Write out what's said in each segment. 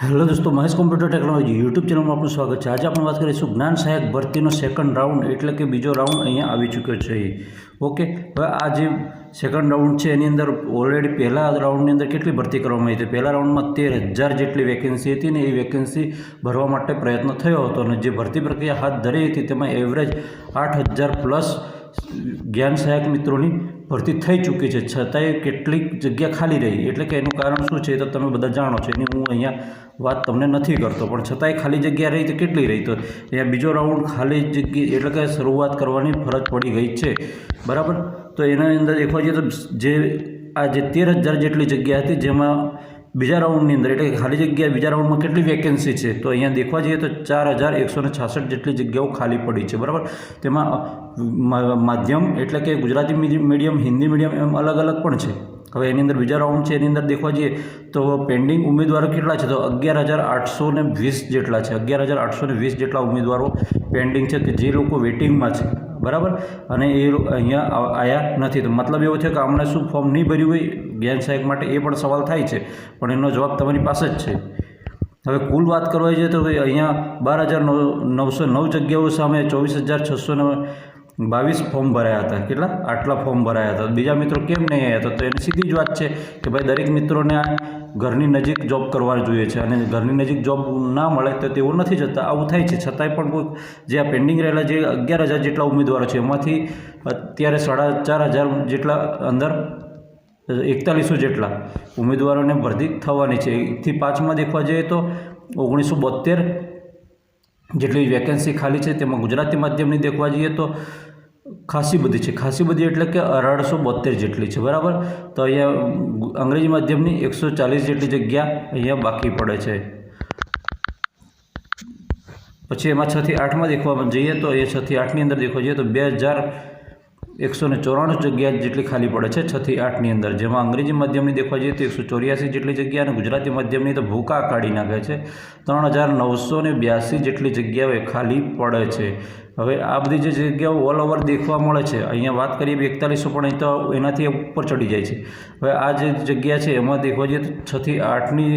Hello દોસ્તો, Mahesh computer technology YouTube ચેનલમાં આપનું સ્વાગત છે. આજે આપણે વાત કરીશું જ્ઞાન સહાયક ભરતીનો સેકન્ડ રાઉન્ડ એટલે કે બીજો રાઉન્ડ અહીંયા આવી ચૂક્યો છે. ઓકે હવે આ જે સેકન્ડ રાઉન્ડ છે, એની અંદર ઓલરેડી પહેલા રાઉન્ડની અંદર કેટલી ભરતી કરવામાં આવી હતી? પહેલા રાઉન્ડમાં તેર હજાર જેટલી વેકેન્સી હતી ને એ વેકેન્સી ભરવા માટે પ્રયત્ન થયો હતો અને જે ભરતી પ્રક્રિયા હાથ ધરી હતી તેમાં એવરેજ આઠ હજાર પ્લસ જ્ઞાન સહાયક મિત્રોની ભરતી થઈ ચૂકી છે. છતાંય કેટલીક જગ્યા ખાલી રહી. એટલે કે એનું કારણ શું છે એ તો તમે બધા જાણો છો. એની હું અહીંયા વાત તમને નથી કરતો. પણ છતાંય ખાલી જગ્યા રહી તો કેટલી રહી? તો અહીંયા બીજો રાઉન્ડ ખાલી જગ્યા એટલે કે શરૂઆત કરવાની ફરજ પડી ગઈ છે. બરાબર? તો એના અંદર દેખવા જઈએ તો જે આ જે તેર હજાર જેટલી જગ્યા હતી જેમાં બીજા રાઉન્ડની અંદર એટલે ખાલી જગ્યા બીજા રાઉન્ડમાં કેટલી વેકેન્સી છે? તો અહીંયા દેખવા જઈએ તો ચાર હજાર એકસો છાસઠ જેટલી જગ્યાઓ ખાલી પડી છે, બરાબર? તેમાં માધ્યમ એટલે કે ગુજરાતી મીડિયમ, હિન્દી મીડિયમ એમ અલગ અલગ પણ છે. હવે એની અંદર બીજા રાઉન્ડ છે, એની અંદર દેખવા જઈએ તો પેન્ડિંગ ઉમેદવારો કેટલા છે? તો અગિયાર હજાર આઠસો ને વીસ જેટલા છે. અગિયાર હજાર આઠસો ને વીસ જેટલા ઉમેદવારો પેન્ડિંગ છે કે જે લોકો વેટિંગમાં છે. બરાબર? અને એ અહીંયા આવ્યા નથી. તો મતલબ એવો છે કે હમણાં શું ફોર્મ નહીં ભર્યું હોય? જ્ઞાન સહાયક માટે એ પણ સવાલ થાય છે. પણ એનો જવાબ તમારી પાસે જ છે. હવે કુલ વાત કરવા જઈએ તો અહીંયા બાર હજાર નવસો નવ જગ્યાઓ સામે ચોવીસ હજાર છસો બાવીસ ફોર્મ ભરાયા હતા. કેટલા? આટલા ફોર્મ ભરાયા હતા. બીજા મિત્રો કેમ નહીં આવ્યા હતા તો એની સીધી જ વાત છે કે ભાઈ દરેક મિત્રોને ઘરની નજીક જોબ કરવા જોઈએ છે અને ઘરની નજીક જોબ ના મળે તો તેઓ નથી જતા. આવું થાય છે. છતાંય પણ કોઈ જે આ પેન્ડિંગ રહેલા જે અગિયાર હજાર જેટલા ઉમેદવારો છે, એમાંથી અત્યારે સાડા ચાર હજાર જેટલા અંદર એકતાલીસો જેટલા ઉમેદવારોને ભરતી થવાની છે. એકથી પાંચમાં દેખવા જઈએ તો ઓગણીસો બોતેર જેટલી વેકેન્સી ખાલી છે. તેમાં ગુજરાતી માધ્યમની દેખવા જઈએ તો ખાસી બધી છે. ખાસી બધી એટલે કે અઢારસો બોતેર જેટલી છે. બરાબર? તો અહીંયા અંગ્રેજી માધ્યમની એકસો ચાલીસ જેટલી જગ્યા અહીંયા બાકી પડે છે. પછી એમાં છથી આઠમાં દેખવા જઈએ તો એ છથી આઠની અંદર દેખવા જઈએ તો બે હજાર એકસો ને ચોરાણું જગ્યા જેટલી ખાલી પડે છે છથી આઠની અંદર. જેમાં અંગ્રેજી માધ્યમની દેખવા જઈએ તો એકસો ચોર્યાસી જેટલી જગ્યા અને ગુજરાતી માધ્યમની તો ભૂકા કાઢી નાખે છે. ત્રણ હજાર નવસો ને બ્યાસી જેટલી જગ્યાઓ ખાલી પડે છે. હવે આ બધી જે જગ્યાઓ ઓલ ઓવર દેખવા મળે છે, અહીંયા વાત કરીએ એકતાલીસો પણ અહીં તો એનાથી ઉપર ચડી જાય છે. હવે આ જે જગ્યા છે, એમાં દેખવા જઈએ તો છથી આઠની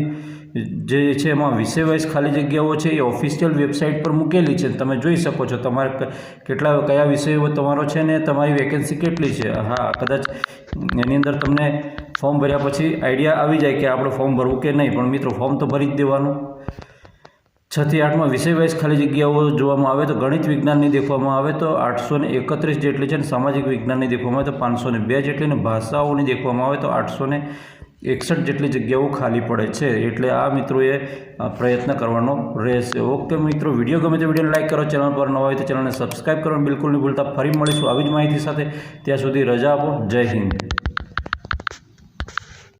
જે છે એમાં વિષય વાઇઝ ખાલી જગ્યાઓ છે એ ઓફિશિયલ વેબસાઇટ પર મૂકેલી છે તમે જોઈ શકો છો તમારે કેટલા, કયા વિષયો તમારો છે ને તમારી વેકેન્સી કેટલી છે. હા, કદાચ એની અંદર તમને ફોર્મ ભર્યા પછી આઈડિયા આવી જાય કે આપણે ફોર્મ ભરવું કે નહીં, પણ મિત્રો ફોર્મ તો ભરી જ દેવાનું. છથી આઠમાં વિષયવાઇઝ ખાલી જગ્યાઓ જોવામાં આવે તો ગણિત વિજ્ઞાનની દેખવામાં આવે તો આઠસો ને એકત્રીસ જેટલી છે અને સામાજિક વિજ્ઞાનની દેખવામાં આવે તો પાંચસો ને બે જેટલી અને ભાષાઓની દેખવામાં આવે તો આઠસો ને એકસઠ જેટલી જગ્યાઓ ખાલી પડે છે, એટલે આ મિત્રોએ પ્રયત્ન કરવાનો રહેશે. ઓકે મિત્રો, વીડિયો ગમે તે વિડીયોને લાઇક કરો, ચેનલ પર ન હોય તો ચેનલને સબસ્ક્રાઈબ કરવાનું બિલકુલ નહીં ભૂલતા. ફરી મળીશું આવી જ માહિતી સાથે. ત્યાં સુધી રજા આપો. જય હિન્દ.